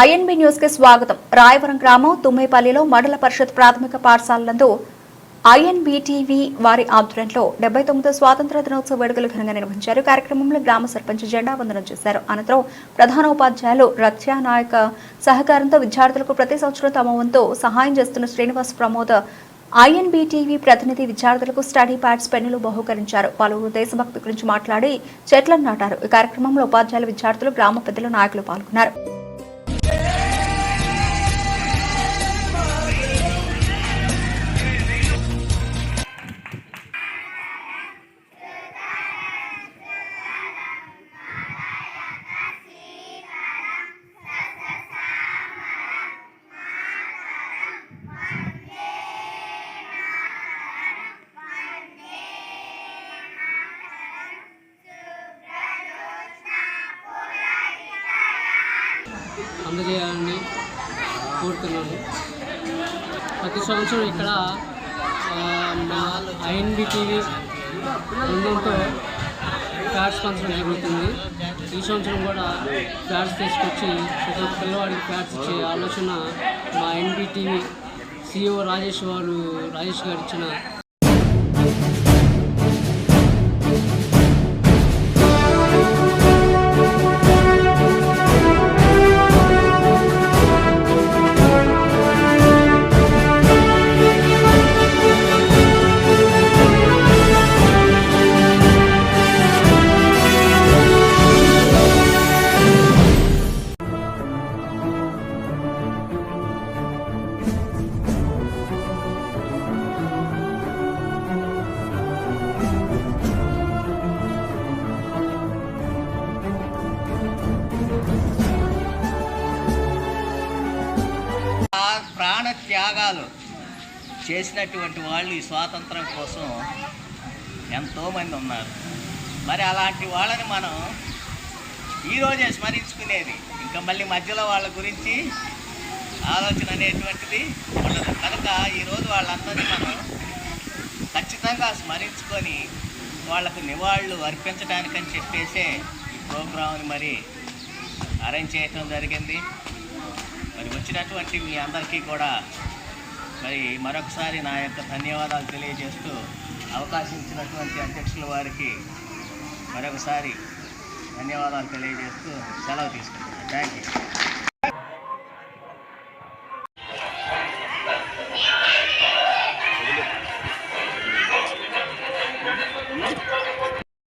INB న్యూస్కి స్వాగతం. రాయవరం గ్రామం తుమ్మేపల్లిలో మండల పరిషత్ ప్రాథమిక పాఠశాలలందు ఐఎన్బిటీవీ వారి ఆధ్వర్యంలో డెబ్బై తొమ్మిదో స్వాతంత్ర దినోత్సవ వేడుకలు ఘనంగా నిర్వహించారు. కార్యక్రమంలో గ్రామ సర్పంచ్ జెండా వందనం చేశారు. అనంతరం ప్రధాన ఉపాధ్యాయులు రత్యా నాయక్ సహకారంతో విద్యార్థులకు ప్రతి సంవత్సరం తమ వంతు సహాయం చేస్తున్న శ్రీనివాస్ ప్రమోద్ ఐఎన్బిటీవీ ప్రతినిధి విద్యార్థులకు స్టడీ ప్యాడ్స్ పెన్నులు బహుకరించారు. పలువురు దేశభక్తి గురించి మాట్లాడి చెట్లను నాటారు. ఈ కార్యక్రమంలో ఉపాధ్యాయులు విద్యార్థులు గ్రామ పెద్దలు నాయకులు పాల్గొన్నారు. అందజేయాలని కోరుతున్నాను. ప్రతి సంవత్సరం ఇక్కడ మా ఐఎన్బి టీవీ బృందంతో ప్యాడ్స్ పంచడం జరుగుతుంది. ఈ సంవత్సరం కూడా ప్యాడ్స్ తీసుకొచ్చి ప్రతి ఒక్క పిల్లవాడికి ప్యాడ్స్ ఇచ్చే ఆలోచన మా ఐఎన్బి టీవీ సిఇఓ రాజేష్ వారు రాజేష్ గారు ఇచ్చిన ప్రాణ త్యాగాలు చేసినటువంటి వాళ్ళు ఈ స్వాతంత్రం కోసం ఎంతోమంది ఉన్నారు. మరి అలాంటి వాళ్ళని మనం ఈరోజే స్మరించుకునేది. ఇంకా మళ్ళీ మధ్యలో వాళ్ళ గురించి ఆలోచన అనేటువంటిది ఉండదు. కనుక ఈరోజు వాళ్ళందరినీ మనం ఖచ్చితంగా స్మరించుకొని వాళ్ళకు నివాళులు అర్పించడానికని చెప్పేసే ఈ ప్రోగ్రాంని మరి అరేంజ్ చేయటం జరిగింది. మరి వచ్చినటువంటి మీ అందరికీ కూడా మరి మరొకసారి నా యొక్క ధన్యవాదాలు తెలియజేస్తూ అవకాశం ఇచ్చినటువంటి అధ్యక్షుల వారికి మరొకసారి ధన్యవాదాలు తెలియజేస్తూ సెలవు తీసుకుంటున్నాను. Thank you